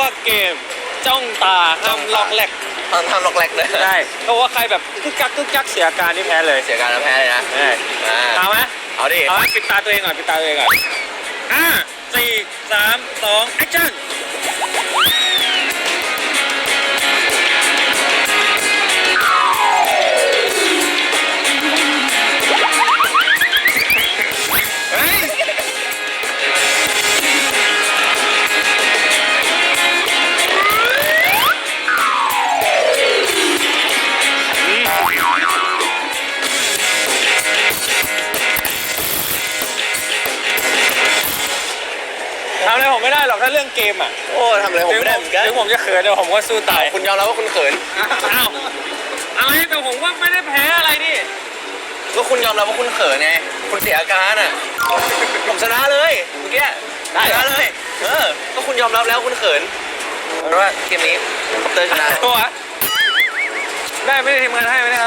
ว่าเกมจ้องตาห้ามล็อกแรกตอนทำล็อกแรกเลยได้เพราะว่าใครแบบกึกกักกึกกักเสียอาการนี่แพ้เลยเสียการแล้วแพ้เลยนะเอ้ยอ่าเอาไหมเอาดิเอาไหมปิดตาตัวเองก่อนปิดตาตัวเองก่อนห้าสี่สามสองแอคชั่น ทำอะไรผมไม่ได้หรอกถ้าเรื่องเกมอะโอ้ทำอะไรผมถึงไม่ได้ผมเหมือนกันถึงผมจะเขินแต่ผมก็สู้ตายคุณยอมรับว่าคุณเขินอ้าวอะไรแต่ผมว่าไม่ได้แพ้อะไรนี่ก็คุณยอมรับว่าคุณเขินไงคุณเสียอาการอะผมชนะเลยเมื่อกี้ได้ชเหรอนะเลยเออก็คุณยอมรับแล้วคุณเขินเพราะว่าเกมนี้คอปเตอร์ชนะ ตัวได้ไม่ได้ทีมงานให้ไหมนะครับ